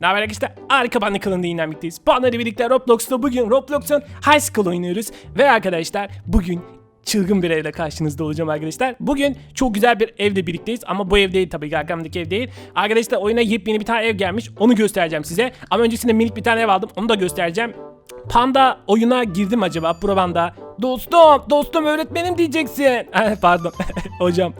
Ne arkadaşlar? Harika Panda kanalında yeniden birlikteyiz. İle birlikte Roblox'ta bugün Roblox'un High School oynuyoruz. Ve arkadaşlar bugün çılgın bir evle karşınızda olacağım arkadaşlar. Bugün çok güzel bir evle birlikteyiz ama bu ev değil tabii ki arkamdaki ev değil. Arkadaşlar oyuna yepyeni bir tane ev gelmiş. Onu göstereceğim size. Ama öncesinde minik bir tane ev aldım. Onu da göstereceğim. Panda oyuna girdim acaba Probanda. Dostum, dostum öğretmenim diyeceksin. Pardon hocam.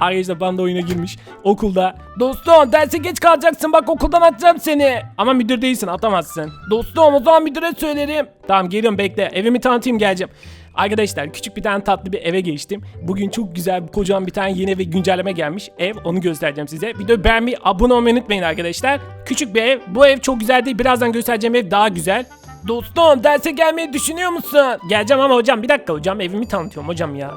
Arkadaşlar Panda oyuna girmiş okulda. Dostum derse geç kalacaksın bak okuldan atacağım seni. Ama müdür değilsin atamazsın. Dostum o zaman müdüre söylerim. Tamam geliyorum bekle evimi tanıtayım geleceğim. Arkadaşlar küçük bir tane tatlı bir eve geçtim. Bugün çok güzel kocaman bir tane yeni ve güncelleme gelmiş. Ev onu göstereceğim size. Videoyu beğenmeyi abone olmayı unutmayın arkadaşlar. Küçük bir ev. Bu ev çok güzel değil. Birazdan göstereceğim ev daha güzel. Dostum derse gelmeyi düşünüyor musun? Geleceğim ama hocam bir dakika hocam evimi tanıtıyorum hocam ya.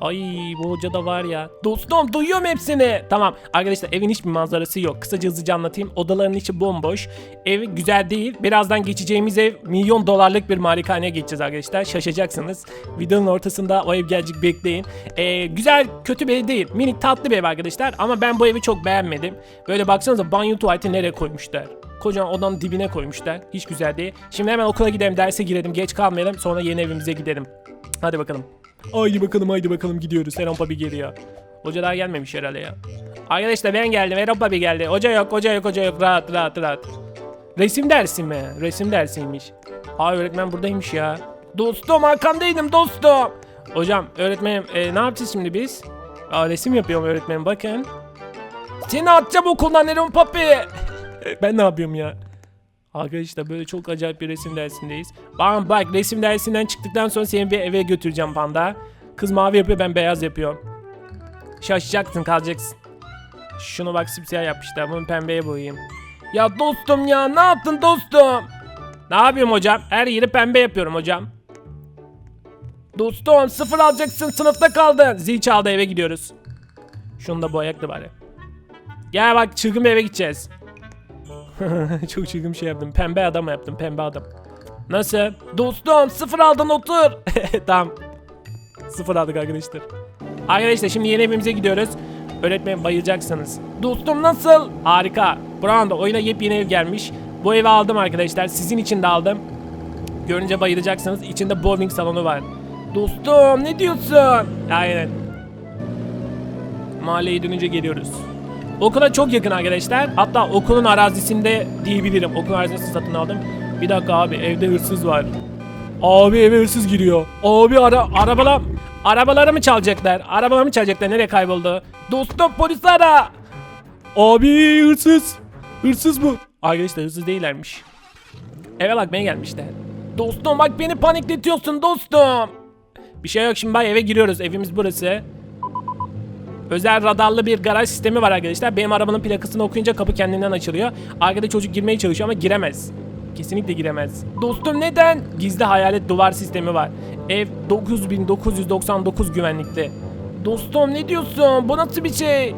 Ay bu hoca da var ya. Dostum duyuyorum hepsini. Tamam arkadaşlar evin hiçbir manzarası yok. Kısaca hızlıca anlatayım. Odaların içi bomboş. Ev güzel değil. Birazdan geçeceğimiz ev milyon dolarlık bir malikaneye geçeceğiz arkadaşlar. Şaşacaksınız. Videonun ortasında o ev gelecek bekleyin. Ee, güzel kötü bir ev değil. Minik tatlı bir ev arkadaşlar. Ama ben bu evi çok beğenmedim. Böyle baksanıza banyo tuvaleti nereye koymuşlar. Kocaman odanın dibine koymuşlar. Hiç güzel değil. Şimdi hemen okula gidelim derse girelim. Geç kalmayalım. Sonra yeni evimize gidelim. Hadi bakalım. Haydi bakalım haydi bakalım gidiyoruz. Erol Papi geliyor. Hoca daha gelmemiş herhalde ya. Arkadaşlar ben geldim. Erol Papi geldi. Hoca yok hoca yok hoca yok. Rahat rahat rahat. Resim dersi mi? Resim dersiymiş. Aa öğretmen buradaymış ya. Dostum arkandaydım dostum. Hocam öğretmenim e, ne yapacağız şimdi biz? Aa resim yapıyorum öğretmenim bakın. Seni atacağım okuldan Erol Papi. ben ne yapıyorum ya? Arkadaşlar böyle çok acayip bir resim dersindeyiz. Bak bak resim dersinden çıktıktan sonra seni bir eve götüreceğim panda. Kız mavi yapıyor ben beyaz yapıyorum. Şaşacaksın kalacaksın. Şunu bak simsiyah yapmışlar bunu pembeye boyayayım. Ya dostum ya ne yaptın dostum? Ne yapıyorum hocam? Her yeri pembe yapıyorum hocam. Dostum sıfır alacaksın sınıfta kaldın. Zil çaldı eve gidiyoruz. Şunu da boyayaktı bari. Gel bak çılgın bir eve gideceğiz. Çok çılgın bir şey yaptım. Pembe adam yaptım. Pembe adam. Nasıl? Dostum sıfır aldın otur. tamam. Sıfır aldık arkadaşlar. Arkadaşlar şimdi yeni evimize gidiyoruz. Öğretmenim bayılacaksınız. Dostum nasıl? Harika. Buranın da oyuna yepyeni ev gelmiş. Bu evi aldım arkadaşlar. Sizin için de aldım. Görünce bayılacaksınız. İçinde bowling salonu var. Dostum ne diyorsun? Aynen. Mahalleye dönünce geliyoruz. Okula çok yakın arkadaşlar. Hatta okulun arazisinde diyebilirim. Okul arazisini satın aldım. Bir dakika abi evde hırsız var. Abi eve hırsız giriyor. Abi ara arabalar arabaları mı çalacaklar? Arabaları mı çalacaklar? Nereye kayboldu? Dostum polis ara. Abi hırsız. Hırsız bu. Arkadaşlar hırsız değillermiş. Eve bakmaya gelmişler. Dostum bak beni panikletiyorsun dostum. Bir şey yok şimdi bak eve giriyoruz. Evimiz burası. Özel radarlı bir garaj sistemi var arkadaşlar. Benim arabanın plakasını okuyunca kapı kendinden açılıyor. Arkada çocuk girmeye çalışıyor ama giremez. Kesinlikle giremez. Dostum neden? Gizli hayalet duvar sistemi var. Ev 9999 güvenlikte. Dostum ne diyorsun? Bu nasıl bir şey?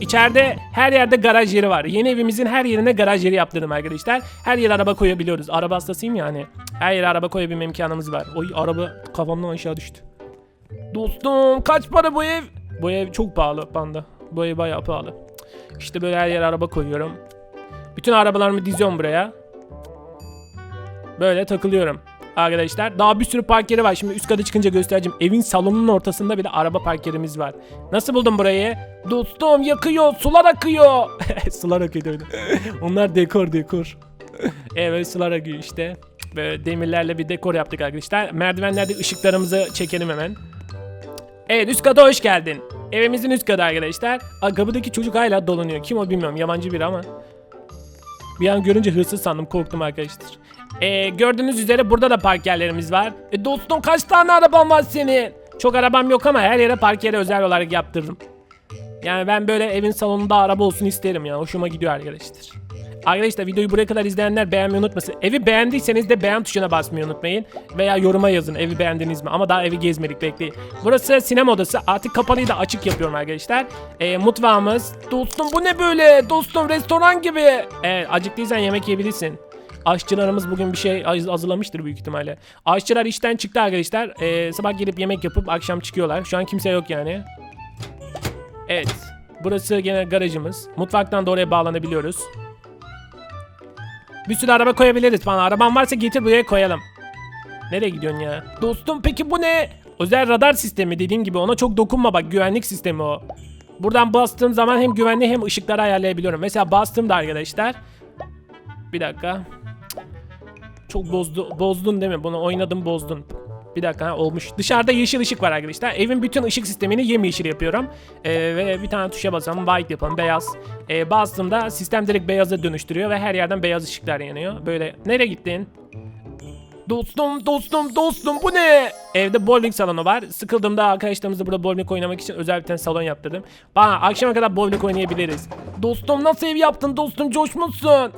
İçeride her yerde garaj yeri var. Yeni evimizin her yerine garaj yeri yaptırdım arkadaşlar. Her yere araba koyabiliyoruz. Araba hastasıyım yani. Her yere araba koyabilme imkanımız var. Oy araba kafamdan aşağı düştü. Dostum kaç para bu ev? Bu ev çok pahalı panda. Bu ev bayağı pahalı. İşte böyle her yere araba koyuyorum. Bütün arabalarımı diziyorum buraya. Böyle takılıyorum. Arkadaşlar daha bir sürü park yeri var. Şimdi üst kata çıkınca göstereceğim. Evin salonunun ortasında bile araba park yerimiz var. Nasıl buldun burayı? Dostum yakıyor. Sular akıyor. sular akıyor. Onlar dekor dekor. evet sular akıyor işte. Böyle demirlerle bir dekor yaptık arkadaşlar. Merdivenlerde ışıklarımızı çekelim hemen. Evet üst kata hoş geldin. Evimizin üst katı arkadaşlar. Kapıdaki çocuk hala dolanıyor. Kim o bilmiyorum. Yabancı biri ama. Bir an görünce hırsız sandım. Korktum arkadaşlar. Ee, gördüğünüz üzere burada da park yerlerimiz var. E, dostum kaç tane araban var senin? Çok arabam yok ama her yere park yeri özel olarak yaptırdım. Yani ben böyle evin salonunda araba olsun isterim ya. Hoşuma gidiyor arkadaşlar. Arkadaşlar videoyu buraya kadar izleyenler beğenmeyi unutmasın. Evi beğendiyseniz de beğen tuşuna basmayı unutmayın. Veya yoruma yazın evi beğendiniz mi? Ama daha evi gezmedik bekleyin. Burası sinema odası. Artık kapalıyı da açık yapıyorum arkadaşlar. Ee, mutfağımız. Dostum bu ne böyle? Dostum restoran gibi. Evet acıktıysan yemek yiyebilirsin. Aşçılarımız bugün bir şey haz- hazırlamıştır büyük ihtimalle. Aşçılar işten çıktı arkadaşlar. Ee, sabah gelip yemek yapıp akşam çıkıyorlar. Şu an kimse yok yani. Evet. Burası gene garajımız. Mutfaktan da oraya bağlanabiliyoruz. Bir sürü araba koyabiliriz bana. Araban varsa getir buraya koyalım. Nereye gidiyorsun ya? Dostum peki bu ne? Özel radar sistemi dediğim gibi ona çok dokunma bak güvenlik sistemi o. Buradan bastığım zaman hem güvenli hem ışıkları ayarlayabiliyorum. Mesela bastığımda arkadaşlar. Bir dakika. Çok bozdu, bozdun değil mi? Bunu oynadım bozdun. Bir dakika olmuş. Dışarıda yeşil ışık var arkadaşlar. Evin bütün ışık sistemini yemyeşil yapıyorum. Ee, ve bir tane tuşa basalım. White yapalım. Beyaz. Ee, bastığımda sistem direkt beyaza dönüştürüyor ve her yerden beyaz ışıklar yanıyor. Böyle. Nereye gittin? Dostum, dostum, dostum bu ne? Evde bowling salonu var. Sıkıldığımda arkadaşlarımızla burada bowling oynamak için özel bir tane salon yaptırdım. Bana akşama kadar bowling oynayabiliriz. Dostum nasıl ev yaptın dostum coşmuşsun.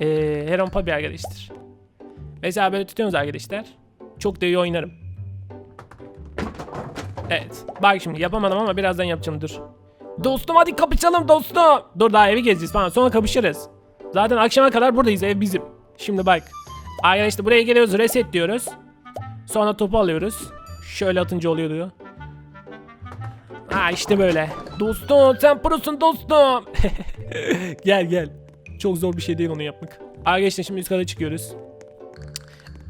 Ee, Heron Puppy arkadaşlar. Mesela böyle tutuyorsunuz arkadaşlar. Çok da iyi oynarım. Evet. Bak şimdi yapamadım ama birazdan yapacağım dur. Dostum hadi kapışalım dostum. Dur daha evi gezeceğiz falan sonra kapışırız. Zaten akşama kadar buradayız ev bizim. Şimdi bak. Arkadaşlar buraya geliyoruz reset diyoruz. Sonra topu alıyoruz. Şöyle atınca oluyor diyor. Ha işte böyle. Dostum sen prosun dostum. gel gel. Çok zor bir şey değil onu yapmak. Arkadaşlar şimdi üst kata çıkıyoruz.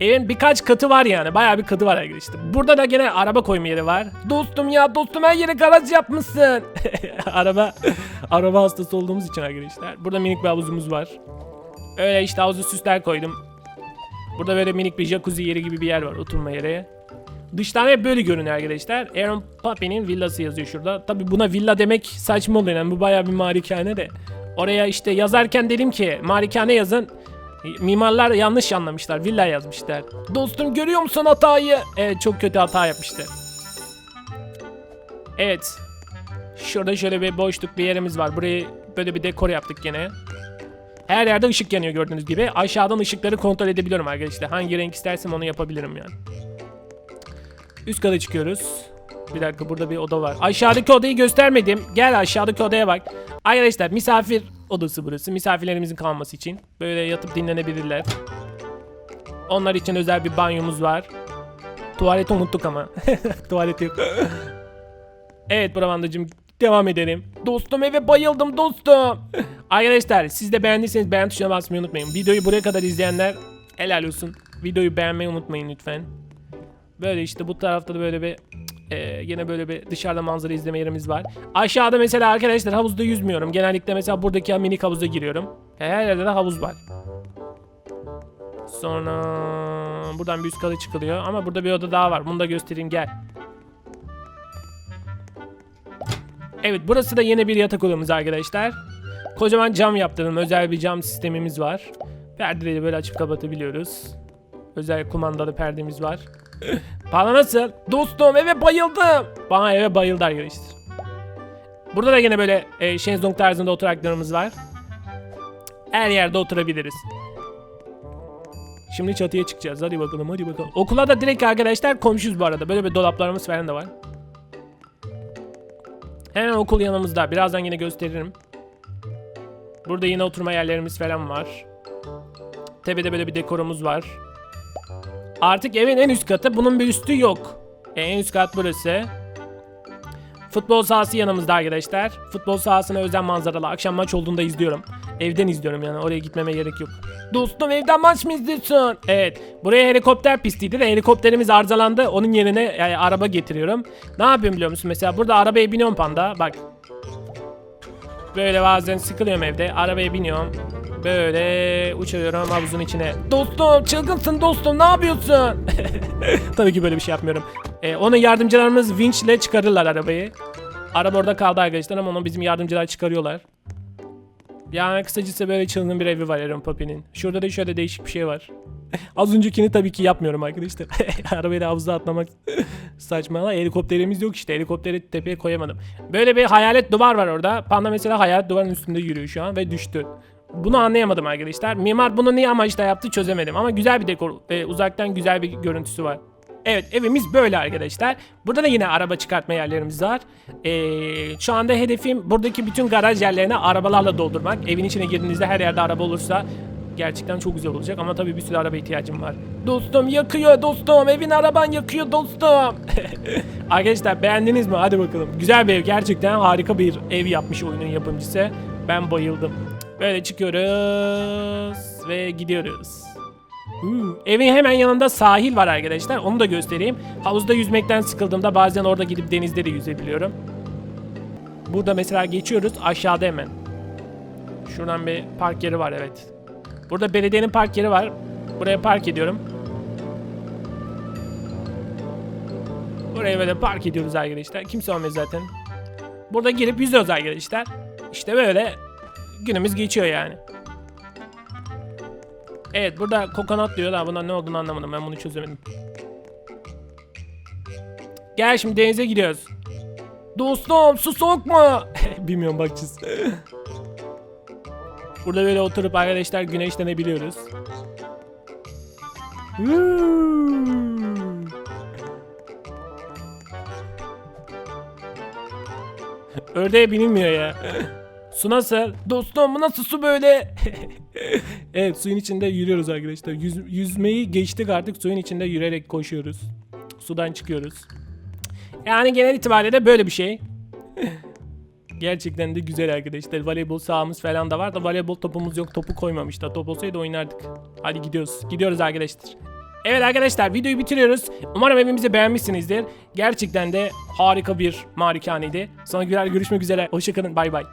Evin birkaç katı var yani. Bayağı bir katı var arkadaşlar. Burada da gene araba koyma yeri var. Dostum ya dostum her yere garaj yapmışsın. araba araba hastası olduğumuz için arkadaşlar. Burada minik bir havuzumuz var. Öyle işte havuzu süsler koydum. Burada böyle minik bir jacuzzi yeri gibi bir yer var oturma yeri. Dıştan hep böyle görünüyor arkadaşlar. Aaron Pappy'nin villası yazıyor şurada. Tabi buna villa demek saçma oluyor yani bu bayağı bir malikane de. Oraya işte yazarken dedim ki malikane yazın. Mimarlar yanlış anlamışlar. Villa yazmışlar. Dostum görüyor musun hatayı? Evet çok kötü hata yapmışlar. Evet. Şurada şöyle bir boşluk bir yerimiz var. Burayı böyle bir dekor yaptık gene. Her yerde ışık yanıyor gördüğünüz gibi. Aşağıdan ışıkları kontrol edebiliyorum arkadaşlar. Hangi renk istersem onu yapabilirim yani. Üst kata çıkıyoruz. Bir dakika burada bir oda var. Aşağıdaki odayı göstermedim. Gel aşağıdaki odaya bak. Arkadaşlar misafir odası burası. Misafirlerimizin kalması için. Böyle yatıp dinlenebilirler. Onlar için özel bir banyomuz var. Tuvaleti unuttuk ama. Tuvalet yok. evet Bravandacığım devam edelim. Dostum eve bayıldım dostum. Arkadaşlar siz de beğendiyseniz beğen tuşuna basmayı unutmayın. Videoyu buraya kadar izleyenler helal olsun. Videoyu beğenmeyi unutmayın lütfen. Böyle işte bu tarafta da böyle bir e, yine böyle bir dışarıda manzara izleme yerimiz var. Aşağıda mesela arkadaşlar havuzda yüzmüyorum. Genellikle mesela buradaki minik havuza giriyorum. Her yerde de havuz var. Sonra buradan bir üst kata çıkılıyor ama burada bir oda daha var. Bunu da göstereyim gel. Evet burası da yeni bir yatak odamız arkadaşlar. Kocaman cam yaptırdım. Özel bir cam sistemimiz var. Perdeleri böyle açıp kapatabiliyoruz. Özel kumandalı perdemiz var. Bana nasıl? Dostum eve bayıldım. Bana eve bayıldı arkadaşlar. Burada da yine böyle e, şezlong tarzında oturaklarımız var. Her yerde oturabiliriz. Şimdi çatıya çıkacağız. Hadi bakalım hadi bakalım. Okula da direkt arkadaşlar komşuyuz bu arada. Böyle bir dolaplarımız falan da var. Hemen okul yanımızda. Birazdan yine gösteririm. Burada yine oturma yerlerimiz falan var. Tepede böyle bir dekorumuz var. Artık evin en üst katı. Bunun bir üstü yok. E, En üst kat burası. Futbol sahası yanımızda arkadaşlar. Futbol sahasına özel manzaralı. Akşam maç olduğunda izliyorum. Evden izliyorum yani oraya gitmeme gerek yok. Dostum evden maç mı izliyorsun? Evet. Buraya helikopter pistiydi de helikopterimiz arızalandı. Onun yerine yani araba getiriyorum. Ne yapıyorum biliyor musun? Mesela burada arabaya biniyorum panda. Bak. Böyle bazen sıkılıyorum evde. Arabaya biniyorum. Böyle uçuyorum havuzun içine. Dostum çılgınsın dostum ne yapıyorsun? Tabii ki böyle bir şey yapmıyorum. Ee, onun yardımcılarımız vinçle çıkarırlar arabayı. Araba orada kaldı arkadaşlar ama onu bizim yardımcılar çıkarıyorlar. Yani kısacası böyle çılgın bir evi var Aaron Papi'nin. Şurada da şöyle değişik bir şey var. Az öncekini tabii ki yapmıyorum arkadaşlar. Arabayı da havuza atlamak saçma. Helikopterimiz yok işte. Helikopteri tepeye koyamadım. Böyle bir hayalet duvar var orada. Panda mesela hayalet duvarın üstünde yürüyor şu an ve düştü. Bunu anlayamadım arkadaşlar. Mimar bunu niye amaçla yaptı çözemedim. Ama güzel bir dekor. e, uzaktan güzel bir görüntüsü var. Evet evimiz böyle arkadaşlar. Burada da yine araba çıkartma yerlerimiz var. Ee, şu anda hedefim buradaki bütün garaj yerlerini arabalarla doldurmak. Evin içine girdiğinizde her yerde araba olursa gerçekten çok güzel olacak. Ama tabii bir sürü araba ihtiyacım var. Dostum yakıyor dostum. Evin araban yakıyor dostum. arkadaşlar beğendiniz mi? Hadi bakalım. Güzel bir ev. Gerçekten harika bir ev yapmış oyunun yapımcısı. Ben bayıldım. Böyle çıkıyoruz ve gidiyoruz. Huu, Evin hemen yanında sahil var arkadaşlar. Onu da göstereyim. Havuzda yüzmekten sıkıldığımda bazen orada gidip denizde de yüzebiliyorum. Burada mesela geçiyoruz aşağıda hemen. Şuradan bir park yeri var evet. Burada belediyenin park yeri var. Buraya park ediyorum. Buraya böyle park ediyoruz arkadaşlar. Kimse olmuyor zaten. Burada girip yüzüyoruz arkadaşlar. İşte böyle günümüz geçiyor yani. Evet burada kokonat diyorlar. Bundan ne olduğunu anlamadım. Ben bunu çözemedim. Gel şimdi denize gidiyoruz. Dostum su soğuk mu? Bilmiyorum bakacağız. Burada böyle oturup arkadaşlar güneşlenebiliyoruz. Ördeğe binilmiyor ya. Su nasıl? Dostum bu nasıl su böyle? evet suyun içinde yürüyoruz arkadaşlar. Yüz- yüzmeyi geçtik artık suyun içinde yürüyerek koşuyoruz. Sudan çıkıyoruz. Yani genel itibariyle de böyle bir şey. Gerçekten de güzel arkadaşlar. Voleybol sahamız falan da var da voleybol topumuz yok. Topu koymamışlar. Top olsaydı oynardık. Hadi gidiyoruz. Gidiyoruz arkadaşlar. Evet arkadaşlar videoyu bitiriyoruz. Umarım evimizi beğenmişsinizdir. Gerçekten de harika bir malikaneydi. Sonra güzel görüşmek üzere. Hoşçakalın. Bay bay.